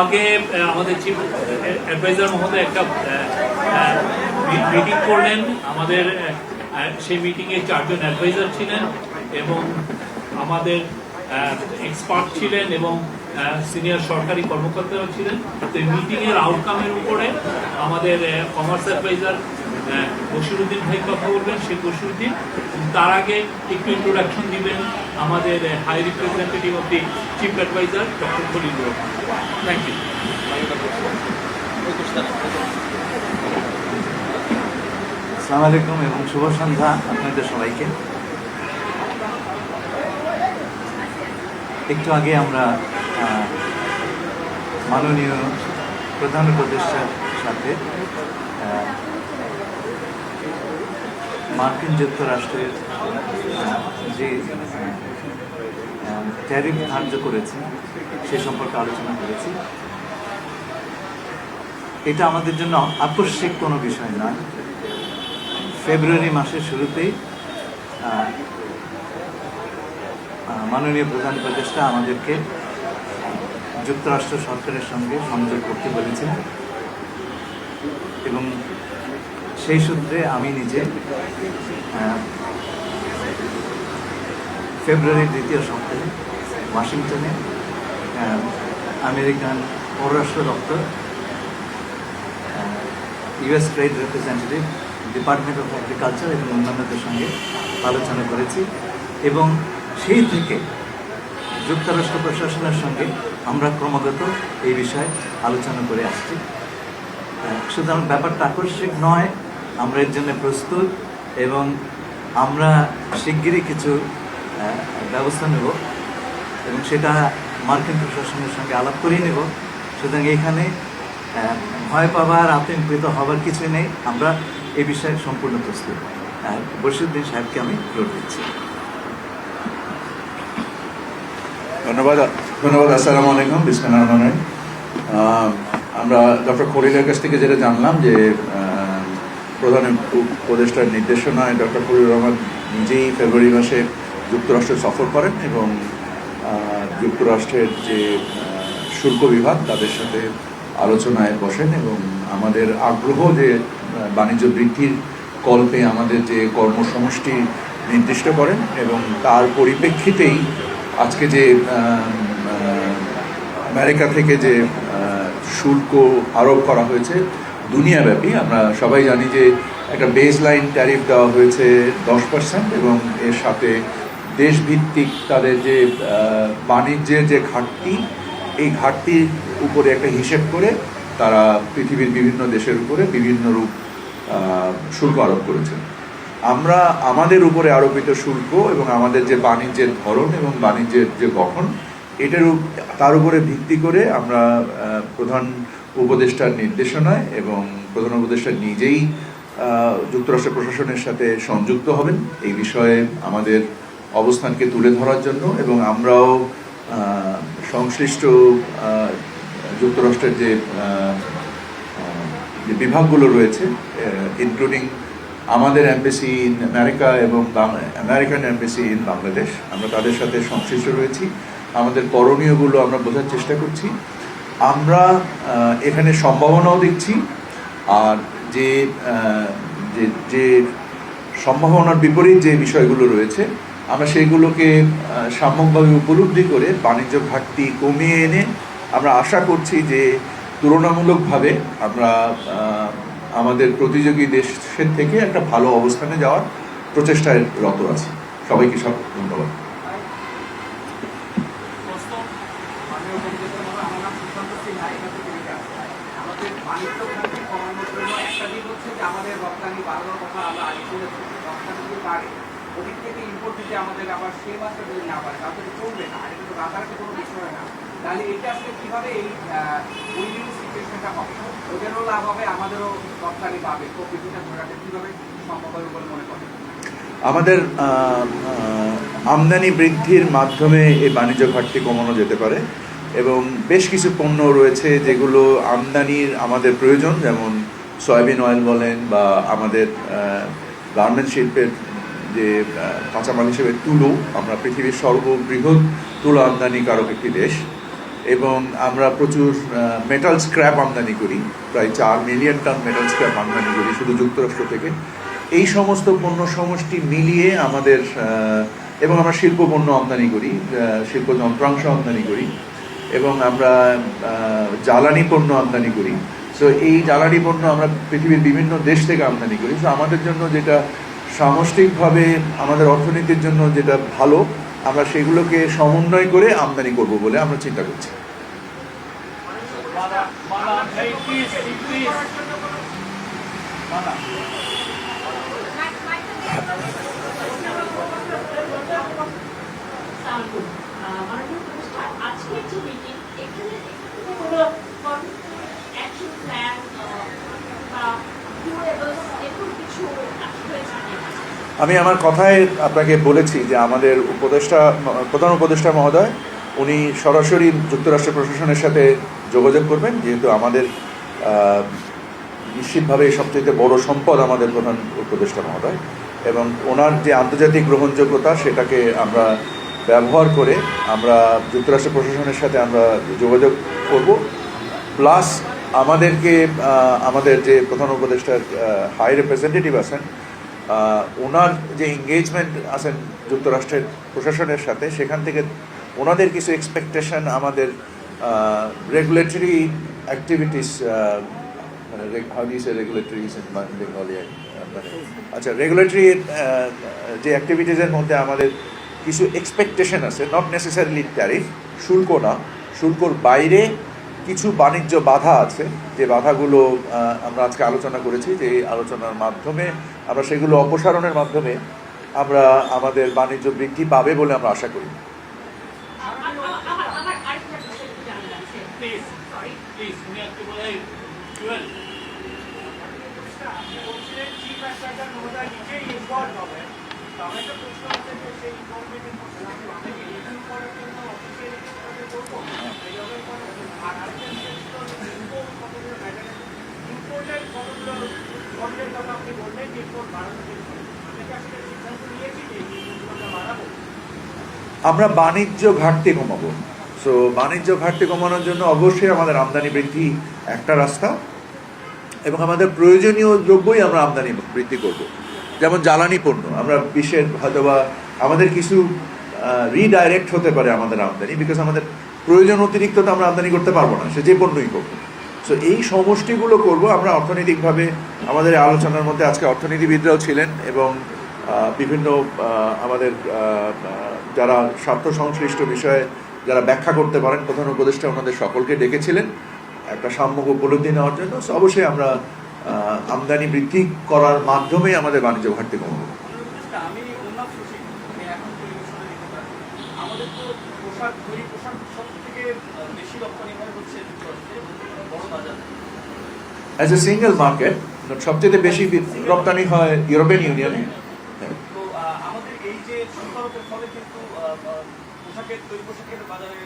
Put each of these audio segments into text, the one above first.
আগে আমাদের chief adviser মহোদয় একটা মিটিং করলেন। আমাদের সেই মিটিংয়ে চারজন অ্যাডভাইজার ছিলেন এবং আমাদের এক্সপার্ট ছিলেন এবং সিনিয়র সরকারি কর্মকর্তারা ছিলেন। তো মিটিংয়ের আউটকামের উপরে আমাদের কমার্স অ্যাডভাইজার বসিরুদ্দিন ভাই কথা বলবেন শেখ বসিরুদ্দিন তার আগে একটু ইন্ট্রোডাকশন দিবেন আমাদের high representative of the chief adviser doctor Khalil thank you আসসালামু আলাইকুম এবং শুভ সন্ধ্যা আপনাদের সবাইকে। একটু আগে আমরা মাননীয় প্রধান উপদেষ্টার সাথে মার্কিন যুক্তরাষ্ট্রের যে ট্যারিফ ধার্য করেছে, সে সম্পর্কে আলোচনা করেছি। এটা আমাদের জন্য আকস্মিক কোনো বিষয় নয় ফেব্রুয়ারি মাসের শুরুতেই মাননীয় প্রধান উপদেষ্টা আমাদেরকে যুক্তরাষ্ট্র সরকারের সঙ্গে সংযোগ করতে বলেছেন। এবং সেই সূত্রে আমি নিজে ফেব্রুয়ারির দ্বিতীয় সপ্তাহে ওয়াশিংটনে আমেরিকান পররাষ্ট্র দপ্তর US trade representative, department of agriculture এবং অন্যান্যদের সঙ্গে আলোচনা করেছি এবং সেই থেকে যুক্তরাষ্ট্র প্রশাসনের সঙ্গে আমরা ক্রমাগত এই বিষয়ে আলোচনা করে আসছি। সুতরাং ব্যাপারটা আকস্মিক নয় আমরা এর জন্য প্রস্তুত এবং আমরা শিগগিরই কিছু ব্যবস্থা নেব এবং সেটা মার্কিন প্রশাসনের সঙ্গে আলাপ করিয়ে নেব। সুতরাং এখানে ভয় পাবার, আতঙ্কিত হবার কিছুই নেই। আমরা এ বিষয়ে সম্পূর্ণ প্রস্তুত। আর বসিরুদ্দিন সাহেবকে আমি জোর দিচ্ছি। ধন্যবাদ। ধন্যবাদ। আসসালামু আলাইকুম বিসমিল্লাহ আমরা ডক্টর খলিলের কাছ থেকে যেটা জানলাম যে প্রধান উপদেষ্টার নির্দেশনায় ডক্টর খলিল রহমান নিজেই ফেব্রুয়ারি মাসে যুক্তরাষ্ট্র সফর করেন এবং যুক্তরাষ্ট্রের যে শুল্ক বিভাগ তাদের সাথে আলোচনায় বসেন এবং আমাদের আগ্রহ যে বাণিজ্য বৃদ্ধির কল্পে আমাদের যে কর্মসমষ্টি নির্দিষ্ট করেন এবং তার পরিপ্রেক্ষিতেই আজকে যে আমেরিকা থেকে যে শুল্ক আরোপ করা হয়েছে দুনিয়াব্যাপী। আমরা সবাই জানি যে একটা বেস লাইন ট্যারিফ দেওয়া হয়েছে দশ পার্সেন্ট এবং এর সাথে দেশভিত্তিক তাদের যে বাণিজ্যের যে ঘাটতি, এই ঘাটতির উপরে একটা হিসেব করে তারা পৃথিবীর বিভিন্ন দেশের উপরে বিভিন্ন রূপ শুল্ক আরোপ করেছেন আমরা আমাদের উপরে আরোপিত শুল্ক এবং আমাদের যে বাণিজ্যের ধরন এবং বাণিজ্যের যে গঠন এটার তার উপরে ভিত্তি করে আমরা প্রধান উপদেষ্টার নির্দেশনায় এবং প্রধান উপদেষ্টা নিজেই যুক্তরাষ্ট্র প্রশাসনের সাথে সংযুক্ত হবেন এই বিষয়ে আমাদের অবস্থানকে তুলে ধরার জন্য এবং আমরাও সংশ্লিষ্ট যুক্তরাষ্ট্রের যে যে বিভাগগুলো রয়েছে ইনক্লুডিং আমাদের অ্যাম্বাসি ইন আমেরিকা এবং আমেরিকান অ্যাম্বাসি ইন বাংলাদেশ আমরা তাদের সাথে সংশ্লিষ্ট রয়েছি। আমাদের করণীয়গুলো আমরা বোঝার চেষ্টা করছি। আমরা এখানে সম্ভাবনাও দেখছি, আর যে যে সম্ভাবনার বিপরীত যে বিষয়গুলো রয়েছে, আমরা সেইগুলোকে সাম্যকভাবে উপলব্ধি করে বাণিজ্য ঘাটতি কমিয়ে এনে আমরা আশা করছি যে তুলনামূলকভাবে আমরা আমাদের প্রতিযোগী দেশের থেকে একটা ভালো অবস্থানে যাওয়ার প্রচেষ্টায় রত আছি। সবাইকে সব ধন্যবাদ মাননীয় উপদেষ্টা মহোদয়, আমার নাম সুশান্ত সিনহা, এখান থেকে লিখে আসছি। আমাদের বাণিজ্য ঘাটতি কমানোর জন্য একটা দিক হচ্ছে যে আমাদের রপ্তানি বাড়ানোর কথা আমরা আগে বলেছি বাড়ে ওদিক থেকে ইম্পোর্ট দিতে আমাদের আবার যদি না পারে, তাহলে চলবে না। কোনো না। তাহলে এটা আসলে কীভাবে এই উইনিং সিচুয়েশনটা হবে? ওদেরও লাভ হবে, আমাদেরও রপ্তানি পাবে। ধরে রাখতে কীভাবে সম্ভব হবে বলে মনে করেন? আমাদের আমদানি বৃদ্ধির মাধ্যমে এই বাণিজ্য ঘাটতি কমানো যেতে পারে এবং বেশ কিছু পণ্য রয়েছে যেগুলো আমদানির আমাদের প্রয়োজন। যেমন সয়াবিন অয়েল বলেন বা আমাদের গার্মেন্ট শিল্পের যে কাঁচামাল হিসেবে তুলো। আমরা পৃথিবীর সর্ববৃহৎ তুলো আমদানিকারক একটি দেশ এবং আমরা প্রচুর মেটাল স্ক্র্যাপ আমদানি করি। প্রায় চার মিলিয়ন টন মেটাল স্ক্র্যাপ আমদানি করি শুধু যুক্তরাষ্ট্র থেকে। এই সমস্ত পণ্য সমষ্টি মিলিয়ে আমাদের এবং আমরা শিল্প পণ্য আমদানি করি শিল্প যন্ত্রাংশ আমদানি করি এবং আমরা জ্বালানি পণ্য আমদানি করি। সো এই জ্বালানি পণ্য আমরা পৃথিবীর বিভিন্ন দেশ থেকে আমদানি করি। সো আমাদের জন্য যেটা সামষ্টিকভাবে আমাদের অর্থনীতির জন্য যেটা ভালো, আমরা সেগুলোকে সমন্বয় করে আমদানি করব বলে আমরা চিন্তা করছি উপদেষ্টা, আজকের যে meeting, এখানে এখানে কোনো action plan, আহ, বা doables, এরকম কিছু হয়েছে কিনা? আমি আমার কথায় আপনাকে বলেছি যে আমাদের উপদেষ্টা, প্রধান উপদেষ্টা মহোদয়, উনি সরাসরি যুক্তরাষ্ট্র প্রশাসনের সাথে যোগাযোগ করবেন, যেহেতু আমাদের নিশ্চিতভাবে সবচেয়ে বড় সম্পদ আমাদের প্রধান উপদেষ্টা মহোদয়। এবং ওনার যে আন্তর্জাতিক গ্রহণযোগ্যতা, সেটাকে আমরা ব্যবহার করে আমরা যুক্তরাষ্ট্র প্রশাসনের সাথে আমরা যোগাযোগ করব। প্লাস আমাদেরকে আমাদের যে প্রধান উপদেষ্টার হাই রিপ্রেজেন্টেটিভ আছেন ওনার যে এঙ্গেজমেন্ট আছেন যুক্তরাষ্ট্রের প্রশাসনের সাথে, সেখান থেকে ওনাদের কিছু এক্সপেকটেশন আমাদের রেগুলেটরি অ্যাক্টিভিটিস বেঙ্গলি মানে আচ্ছা রেগুলেটরি যে অ্যাক্টিভিটিসের মধ্যে আমাদের কিছু এক্সপেকটেশন আছে নট নেসেসারিলি ট্যারিফ শুল্ক না, শুল্কর বাইরে কিছু বাণিজ্য বাধা আছে, যে বাধাগুলো আমরা আজকে আলোচনা করেছি, যে আলোচনার মাধ্যমে আমরা সেগুলো অপসারণের মাধ্যমে আমরা আমাদের বাণিজ্য বৃদ্ধি পাবে বলে আমরা আশা করি। আমরা বাণিজ্য ঘাটতি কমাবো। সো বাণিজ্য ঘাটতি কমানোর জন্য অবশ্যই আমাদের আমদানি বৃদ্ধি একটা রাস্তা এবং আমাদের প্রয়োজনীয় দ্রব্যই আমরা আমদানি বৃদ্ধি করব। যেমন জ্বালানি পণ্য, আমরা বিশ্বের হয়তোবা আমাদের কিছু রিডাইরেক্ট হতে পারে আমাদের আমদানি বিকজ আমাদের প্রয়োজন অতিরিক্ত তো আমরা আমদানি করতে পারব না, সে যে পণ্যই করব সো এই সমষ্টিগুলো করব। আমরা অর্থনৈতিকভাবে আমাদের আলোচনার মধ্যে আজকে অর্থনীতিবিদরাও ছিলেন এবং বিভিন্ন আমাদের যারা স্বার্থ সংশ্লিষ্ট বিষয়ে যারা ব্যাখ্যা করতে পারেন প্রধান উপদেষ্টা ওনাদের সকলকে ডেকেছিলেন একটা সাম্যক উপলব্ধি নেওয়ার জন্য। অবশ্যই আমরা আমদানি বৃদ্ধি করার মাধ্যমে আমাদের বাণিজ্য ঘাটতি কমাবো। উপদেষ্টা, আমি উন্নত সুশীল আমি এখন পরিবেশনা দিতে পারি আমাদের তো পোশাক তৈরি পোশাক সব থেকে বেশি রপ্তানি হয় হচ্ছে যুক্তরাষ্ট্রে বড় বাজার। অ্যাজ এ সিঙ্গেল মার্কেট সবচেয়ে বেশি রপ্তানি হয় ইউরোপিয়ান ইউনিয়নে তো আমাদের এই যে সরকারের ফলে কিন্তু আহ, আহ, পোশাকের তৈরি পোশাকের বাজারে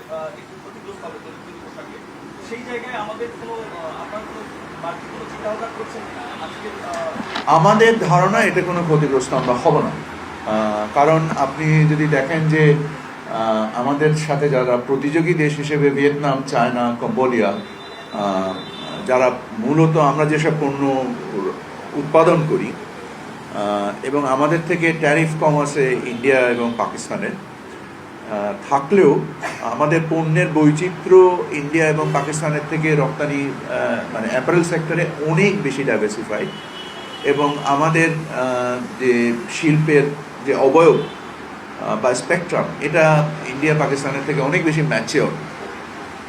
একটু ক্ষতিগ্রস্ত হবে তৈরি তৈরি পোশাকে। সেই জায়গায় আমাদের কোনো আহ, আপনার কোনো চিন্তাভাবনা করছেন কিনা? আজকে আহ, আমাদের ধারণা এটা কোনো ক্ষতিগ্রস্ত আমরা হব না। কারণ আপনি যদি দেখেন যে আমাদের সাথে যারা প্রতিযোগী দেশ হিসেবে ভিয়েতনাম, চায়না, কম্বোডিয়া যারা মূলত আমরা যেসব পণ্য উৎপাদন করি এবং আমাদের থেকে ট্যারিফ কম আছে ইন্ডিয়া এবং পাকিস্তানের থাকলেও আমাদের পণ্যের বৈচিত্র্য ইন্ডিয়া এবং পাকিস্তানের থেকে রপ্তানি মানে অ্যাপারেল সেক্টরে অনেক বেশি ডাইভার্সিফাইড এবং আমাদের যে শিল্পের যে অবয়ব বা স্পেকট্রাম এটা ইন্ডিয়া পাকিস্তানের থেকে অনেক বেশি ম্যাচিওর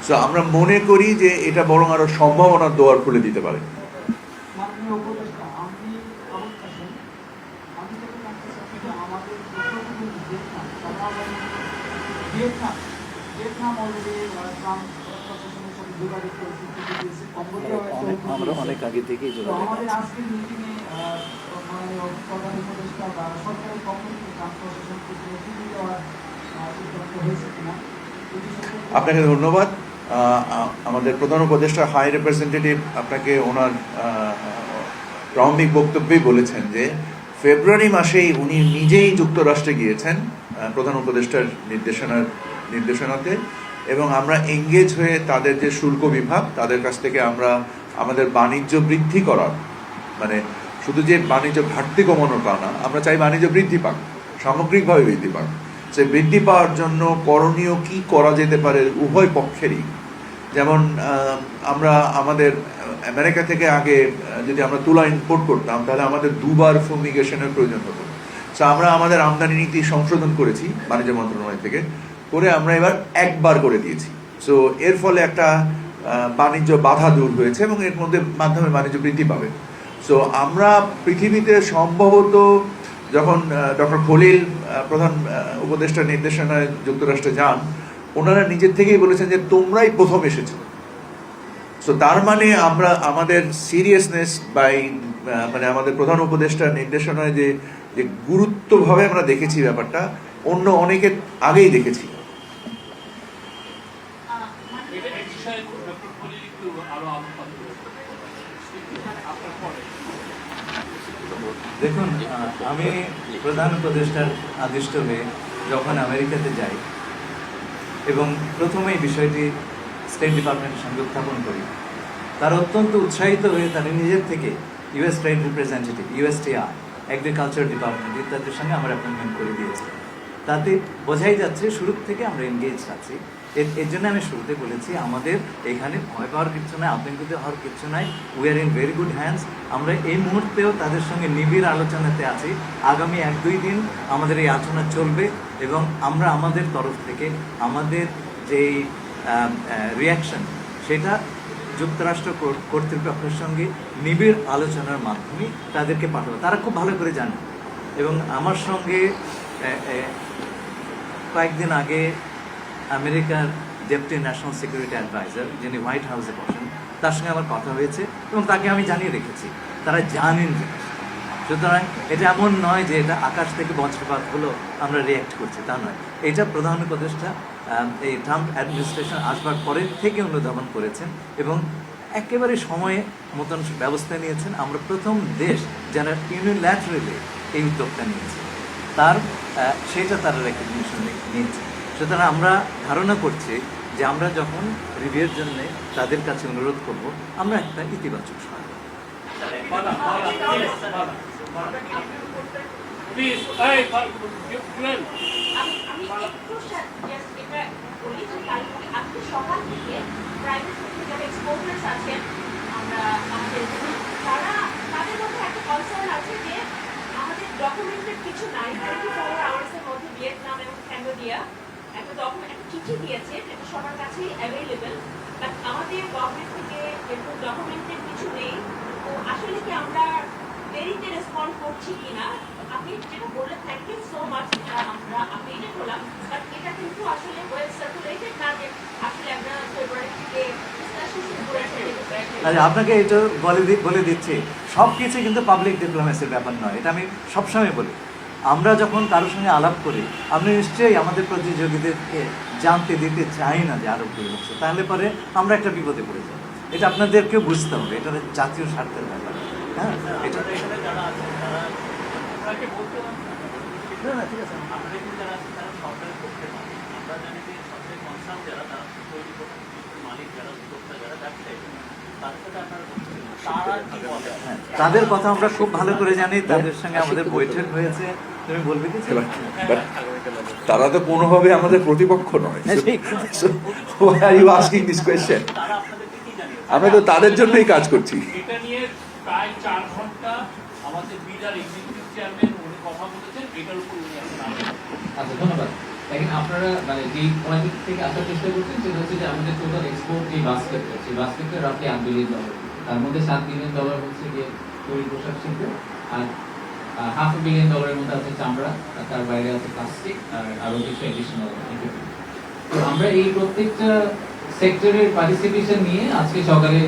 সো আমরা মনে করি যে এটা বরং আরও সম্ভাবনার দোয়ার খুলে দিতে পারে। আমার অনেক- আমরা দিয়েছে। অনেক আগে থেকেই যোগাযোগ আপনাকে ধন্যবাদ। আমাদের প্রধান উপদেষ্টা হাই রিপ্রেজেন্টেটিভ আপনাকে ওনার প্রারম্ভিক বক্তব্যেই বলেছেন যে, ফেব্রুয়ারি মাসেই উনি নিজেই যুক্তরাষ্ট্রে গিয়েছেন প্রধান উপদেষ্টার নির্দেশনার, নির্দেশনাতে, এবং আমরা এঙ্গেজ হয়ে তাদের যে শুল্ক বিভাগ, তাদের কাছ থেকে আমরা আমাদের বাণিজ্য বৃদ্ধি করার মানে শুধু যে বাণিজ্য ঘাটতি কমানোর তা না, আমরা চাই বাণিজ্য বৃদ্ধি পাক, সামগ্রিকভাবে বৃদ্ধি পাক। সে বৃদ্ধি পাওয়ার জন্য করণীয় কি করা যেতে পারে উভয় পক্ষেরই। যেমন আমরা আমাদের আমেরিকা থেকে আগে যদি আমরা তুলা ইম্পোর্ট করতাম, তাহলে আমাদের দুবার ফুমিগেশনের প্রয়োজন হতো। সো আমরা আমাদের আমদানি নীতি সংশোধন করেছি বাণিজ্য মন্ত্রণালয় থেকে, করে আমরা এবার একবার করে দিয়েছি। সো এর ফলে একটা বাণিজ্য বাধা দূর হয়েছে এবং এর মধ্যে মাধ্যমে বাণিজ্য বৃদ্ধি পাবে। সো আমরা পৃথিবীতে সম্ভবত যখন ডক্টর খলিল প্রধান উপদেষ্টা নির্দেশনায় যুক্তরাষ্ট্রে যান, ওনারা নিজের থেকেই বলেছেন যে তোমরাই প্রথম এসেছ। সো তার মানে আমরা, আমাদের সিরিয়াসনেস বাই মানে আমাদের প্রধান উপদেষ্টা নির্দেশনায় যে যে গুরুত্বভাবে আমরা দেখেছি ব্যাপারটা, অন্য অনেকের আগেই দেখেছি আহ, মানে এটা এই বিষয়ে ডক্টর খলিল একটু আরও আলোকপাত করবেন। আপনার পরে দেখুন, আমি প্রধান উপদেষ্টার আদিষ্ট হয়ে যখন আমেরিকাতে যাই এবং প্রথমেই বিষয়টি স্টেট ডিপার্টমেন্টের সঙ্গে উত্থাপন করি, তার অত্যন্ত উৎসাহিত হয়ে তারা নিজের থেকে US trade representative USTR agriculture department ইত্যাদির সঙ্গে আমার অ্যাপয়েন্টমেন্ট করে দিয়েছে। তাতে বোঝাই যাচ্ছে, শুরু থেকে আমরা এনগেজ আছি। এর জন্য আমি শুরুতে বলেছি, আমাদের এখানে ভয় পাওয়ার কিছু নাই, আতঙ্কিত হওয়ার কিছু নাই। We are in very good hands আমরা এই মুহূর্তেও তাদের সঙ্গে নিবিড় আলোচনাতে আছি। আগামী এক দুই দিন আমাদের এই আলোচনা চলবে এবং আমরা আমাদের তরফ থেকে আমাদের যেই রিয়াকশন সেটা যুক্তরাষ্ট্র কর্তৃপক্ষের সঙ্গে নিবিড় আলোচনার মাধ্যমে তাদেরকে পাঠাবো। তারা খুব ভালো করে জানে। এবং আমার সঙ্গে কয়েকদিন আগে আমেরিকার ডেপুটি ন্যাশনাল সিকিউরিটি অ্যাডভাইজার, যিনি হোয়াইট হাউসে বসেন, তার সঙ্গে আমার কথা হয়েছে এবং তাকে আমি জানিয়ে রেখেছি। তারা জানেন সুতরাং এটা এমন নয় যে এটা আকাশ থেকে বজ্রপাত হলো, আমরা রিয়াক্ট করছি, তা নয়। এটা প্রধান উপদেষ্টা এই ট্রাম্প অ্যাডমিনিস্ট্রেশন আসবার পরের থেকে অনুধাবন করেছেন এবং একেবারে সময়ে মতন ব্যবস্থা নিয়েছেন। আমরা প্রথম দেশ যারা ইউনিল্যাটারেলি এই উদ্যোগটা নিয়েছে। তার সেটা তারা রেকগনিশন নিয়েছে। সুতরাং আমরা ধারণা করছি যে আমরা যখন রিভিউর জন্য তাদের কাছে অনুরোধ করব আমরা একটা ইতিবাচক সহায়তা আমাদের ডকুমেন্টেড কিছু নাই আওয়ার্সের মধ্যে ভিয়েতনাম এবং ক্যাম্বোডিয়া। একটা ডকুমেন্ট একটা চিঠি দিয়েছে যেটা সবার কাছেই অ্যাভেলেবেল বাট আমাদের গভর্নমেন্ট থেকে এরকম ডকুমেন্টেড কিছু নেই। তো আসলে কি আমরা দেরিতে রেসপন্ড করছি কিনা আপনি যেটা বললেন থ্যাংক ইউ সো মাচ আমরা আপডেটেড হলাম বাট এটা কিন্তু আসলে সার্কুলেটেড না যে আসলে আমরা ফেব্রুয়ারি থেকে আচ্ছা আপনাকে এটা বলে বলে দিচ্ছি সব কিছু কিন্তু পাবলিক ডিপ্লোমেসির ব্যাপার নয় এটা আমি সবসময় বলি। আমরা যখন কারোর সঙ্গে আলাপ করি, আমরা নিশ্চয়ই আমাদের প্রতিযোগীদেরকে জানতে দিতে চাই না যে আরও কী হচ্ছে। তাহলে পরে আমরা একটা বিপদে পড়ে যাব। এটা আপনাদেরকেও বুঝতে হবে। এটা জাতীয় স্বার্থের ব্যাপার। হ্যাঁ এটা। তারা সাথে বলছেন তারা কি বলে হ্যাঁ, তাদের কথা আমরা খুব ভালো করে জানি তাদের সঙ্গে আমাদের বৈঠক হয়েছে। তুমি বলবে কি তারা তো কোনোভাবে আমাদের প্রতিপক্ষ নয়। হ্যাঁ, আমরা তো তাদের জন্যই কাজ করছি। এটা নিয়ে প্রায় চার ঘণ্টা আমাদের বিডার এক্সিকিউটিভ চেয়ারম্যান উনি কথা বলেছেন এটার উপর উনি এখন আলোচনা করবেন। আচ্ছা ধন্যবাদ। দেখেন আপনারা মানে যে পয়েন্ট থেকে আসার চেষ্টা করছেন সেটা হচ্ছে যে আমাদের টোটাল এক্সপোর্ট যে বাস্কেট সেই বাস্কেটটা রাফলি আট বিলিয়ন ডলার তার মধ্যে সাত বিলিয়ন ডলার হচ্ছে গিয়ে তৈরি পোশাক শিল্প, আর হাফ বিলিয়ন ডলারের মধ্যে আছে চামড়া, আর তার বাইরে আছে প্লাস্টিক আর আরও কিছু এডিশনাল তো আমরা এই প্রত্যেকটা সেক্টরের পার্টিসিপেশন নিয়ে আজকে সকালে,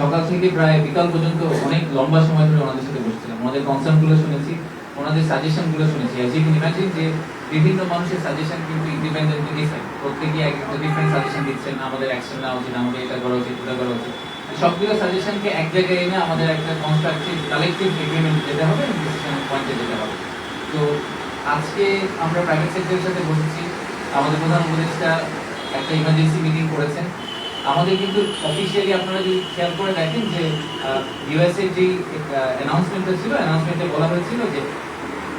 সকাল থেকে প্রায় বিকাল পর্যন্ত অনেক লম্বা সময় ধরে ওনাদের সাথে বসছিলাম। ওনাদের কনসার্নগুলো শুনেছি, ওনাদের সাজেশনগুলো শুনেছি। আর ইউ ইমাজিন যে বিভিন্ন মানুষের সাজেশন কিন্তু ইন্ডিপেন্ডেন্টলি ডিফারেন্ট প্রত্যেকে এক একটা ডিফারেন্ট সাজেশন দিচ্ছেন, আমাদের অ্যাকশন নেওয়া উচিত, আমাদের এটা করা উচিত এটা করা উচিত। সবগুলো সাজেশনকে এক জায়গায় এনে আমাদের একটা কনস্ট্রাকটিভ কালেকটিভ এগ্রিমেন্ট যেতে হবে পয়েন্টে যেতে হবে। তো আজকে আমরা প্রাইভেট সেক্টরের সাথে বসেছি। আমাদের প্রধান উপদেষ্টা একটা ইমার্জেন্সি মিটিং করেছেন। আমাদের কিন্তু অফিসিয়ালি আপনারা যদি খেয়াল করে দেখেন যে ইউএসএ যে অ্যানাউন্সমেন্টটা ছিল অ্যানাউন্সমেন্টে বলা হয়েছিল যে,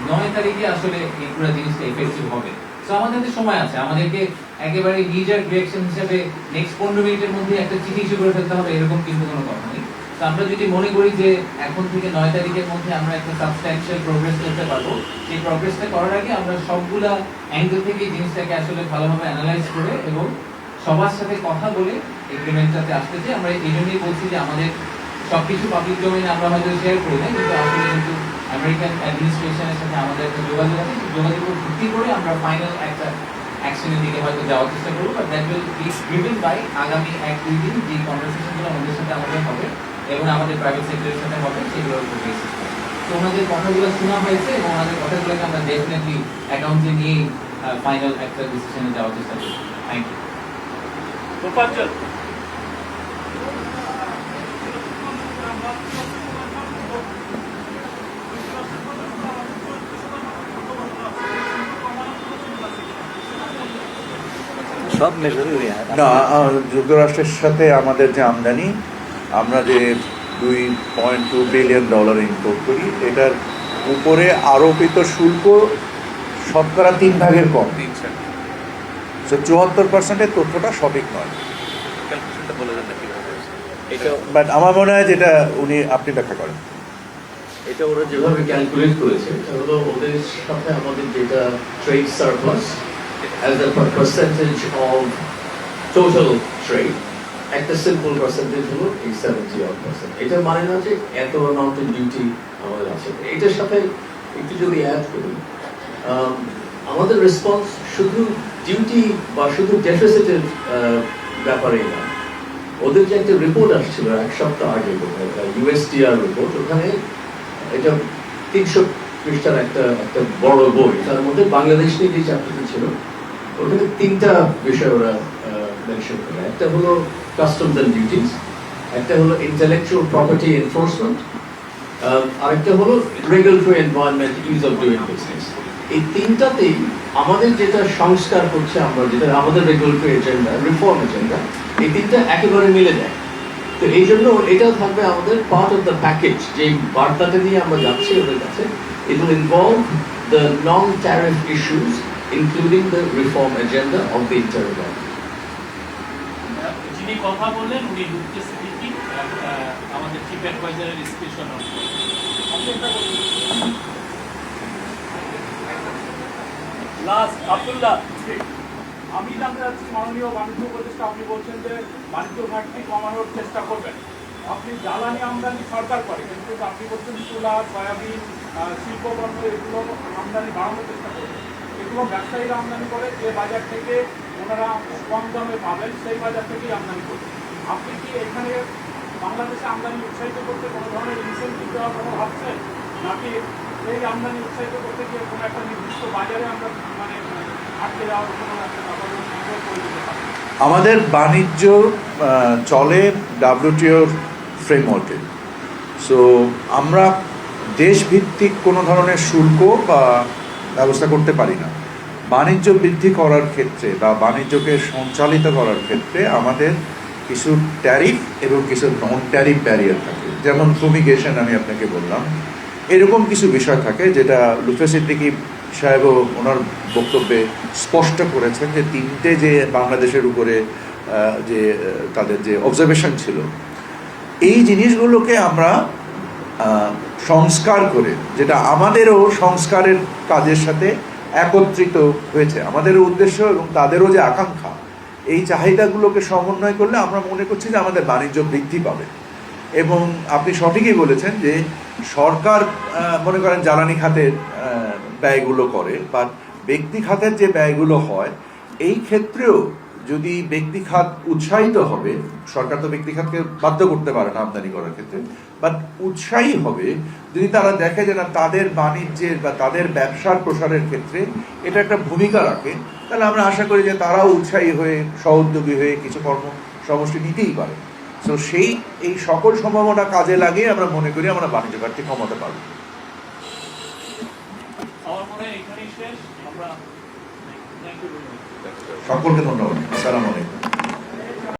নয় তারিখে আসলে এই পুরো জিনিসটা এফেক্টিভ হবে। তো আমাদের হাতে সময় আছে। আমাদেরকে একেবারে নিজার রিয়াকশন হিসেবে নেক্সট পনেরো মিনিটের মধ্যে একটা চিঠি ইস্যু করে ফেলতে হবে, এরকম কিন্তু কোনো কথা নেই। তো আমরা যদি মনে করি যে এখন থেকে নয় তারিখের মধ্যে আমরা একটা সাবস্ট্যান্সিয়াল প্রোগ্রেস করতে পারব, সেই প্রোগ্রেসটা করার আগে আমরা সবগুলা অ্যাঙ্গেল থেকে জিনিসটাকে আসলে ভালোভাবে অ্যানালাইজ করে এবং সবার সাথে কথা বলে এগ্রিমেন্টটাতে আসতে আমরা এই জন্যই বলছি যে আমাদের সবকিছু পাবলিক ডোমেইনে আমরা হয়তো শেয়ার করি না কিন্তু আসলে কিন্তু আমেরিকান অ্যাডমিনিস্ট্রেশনের সাথে আমাদের একটা যোগাযোগ আছে উপর ভিত্তি করে আমরা ফাইনাল একটা অ্যাকশনের দিকে হয়তো যাওয়ার চেষ্টা করব but that will be driven by আগামী এক, দুই দিন যে কনভারসেশনগুলো আমাদের সাথে আমাদের হবে এবং আমাদের প্রাইভেট সেক্টরের সাথে হবে সেগুলোর উপর তো ওনাদের কথাগুলো শোনা হয়েছে এবং ওনাদের কথাগুলোকে আমরা ডেফিনেটলি অ্যাকাউন্টে নিয়েই ফাইনাল একটা ডিসিশনে যাওয়ার চেষ্টা করব থ্যাংক ইউ সব না যুক্তরাষ্ট্রের সাথে আমাদের যে আমদানি আমরা যে দুই point two billion dollar import করি এটার উপরে আরোপিত শুল্ক শতকরা তিন ভাগের কম। সো চুয়াত্তর পার্সেন্টের তথ্যটা সঠিক নয়। এটা বাট আমার মনে হয় যেটা উনি আপনি ব্যাখ্যা করেন। এটা ওরা যেভাবে ক্যালকুলেট করেছে এটা হলো ওদের সাথে আমাদের যেটা trade surplus as a percentage of total trade একটা সিম্পল পার্সেন্টেজ হলো এই সেভেন্টি ওয়ান পার্সেন্ট এটা মানে না যে এত অ্যামাউন্টের ডিউটি আমাদের আছে। এটার সাথে একটু যদি অ্যাড করি আম, আমাদের রেসপন্স শুধু ডিউটি বা শুধু ডেফিসিটের ব্যাপারেই না। ওদের যে একটা রিপোর্ট আসছিল এক সপ্তাহ আগে ইউএসটিআর রিপোর্ট ওখানে এটা তিনশো পৃষ্ঠার একটা একটা বড় বই তার মধ্যে বাংলাদেশ নিয়ে যে চ্যাপ্টারটা ছিল ওখানে তিনটা বিষয় ওরা মেনশন করে। একটা হলো কাস্টমস অ্যান্ড ডিউটিস একটা হলো ইন্টেলেকচুয়াল প্রপার্টি এনফোর্সমেন্ট আরেকটা হলো regulatory environment use of doing business এই তিনটাতেই আমাদের যেটা সংস্কার করছে আমরা, যেটা আমাদের রেগুলেটরি এজেন্ডা রিফর্ম এজেন্ডা এই তিনটা একেবারে মিলে যায়। তো এই জন্য এটাও থাকবে আমাদের পার্ট অফ দ্য প্যাকেজ যে বার্তাটা নিয়ে আমরা যাচ্ছি ওদের কাছে। It will involve the non tariff issues including the reform agenda of the interim যিনি কথা বললেন উনি আমাদের চিফ অ্যাডভাইজারের স্পেশাল লাস্ট আব্দুল্লাহ। আমি জানতে চাচ্ছি মাননীয় বাণিজ্য উপদেষ্টা আপনি বলছেন যে বাণিজ্য ঘাটতি কমানোর চেষ্টা করবেন। আপনি জ্বালানি আমদানি সরকার করে কিন্তু আপনি বলছেন তুলা সয়াবিন আহ, শিল্পকর্ম এগুলো আমদানি বাড়ানোর চেষ্টা করবেন এগুলো ব্যবসায়ীরা আমদানি করে, যে বাজার থেকে ওনারা কম দামে পাবেন, সেই বাজার থেকেই আমদানি করবেন আপনি কি এখানে বাংলাদেশে আমদানি উৎসাহিত করতে কোনো ধরনের ইনসেন্টিভ দেওয়ার কথা ভাবছেন? নাকি এই আমদানি উৎসাহিত করতে গিয়ে কোনো একটা নির্দিষ্ট বাজারে আমরা মানে আটকে যাওয়ার কোনো একটা আমাদের বাণিজ্য চলে ডাব্লিউটিওর ফ্রেমওয়ার্কে সো আমরা দেশভিত্তিক কোনো ধরনের শুল্ক বা ব্যবস্থা করতে পারি না। বাণিজ্য বৃদ্ধি করার ক্ষেত্রে বা বাণিজ্যকে সঞ্চালিত করার ক্ষেত্রে আমাদের কিছু ট্যারিফ এবং কিছু নন ট্যারিফ ব্যারিয়ার থাকে। যেমন ফুমিগেশন আমি আপনাকে বললাম। এরকম কিছু বিষয় থাকে যেটা লুফে সিদ্দিকি সাহেবও ওনার বক্তব্যে স্পষ্ট করেছেন যে তিনটে যে বাংলাদেশের উপরে যে তাদের যে অবজারভেশন ছিল, এই জিনিসগুলোকে আমরা সংস্কার করে, যেটা আমাদেরও সংস্কারের কাজের সাথে একত্রিত হয়েছে। আমাদের উদ্দেশ্য এবং তাদেরও যে আকাঙ্ক্ষা, এই চাহিদাগুলোকে সমন্বয় করলে আমরা মনে করছি যে আমাদের বাণিজ্য বৃদ্ধি পাবে। এবং আপনি সঠিকই বলেছেন যে সরকার মনে করেন জ্বালানি খাতের ব্যয়গুলো করে বা ব্যক্তি খাতের যে ব্যয়গুলো হয়, এই ক্ষেত্রেও যদি ব্যক্তি খাত উৎসাহিত হবে, সরকার তো ব্যক্তি খাতকে বাধ্য করতে পারে না আমদানি করার ক্ষেত্রে বাট উৎসাহী হবে, যদি তারা দেখে যে না তাদের বাণিজ্যের বা তাদের ব্যবসার প্রসারের ক্ষেত্রে এটা একটা ভূমিকা রাখে, তাহলে আমরা আশা করি যে তারাও উৎসাহী হয়ে, সহোদ্যোগী হয়ে কিছু কর্ম সমষ্টি নিতেই পারে। তো সেই এই সকল সম্ভাবনা কাজে লাগিয়ে আমরা মনে করি আমরা বাণিজ্য ঘাটতি কমাতে পারব আমার মনে হয় এখানেই শেষ আমরা থ্যাংক ইউ সকলকে ধন্যবাদ আসসালামু আলাইকুম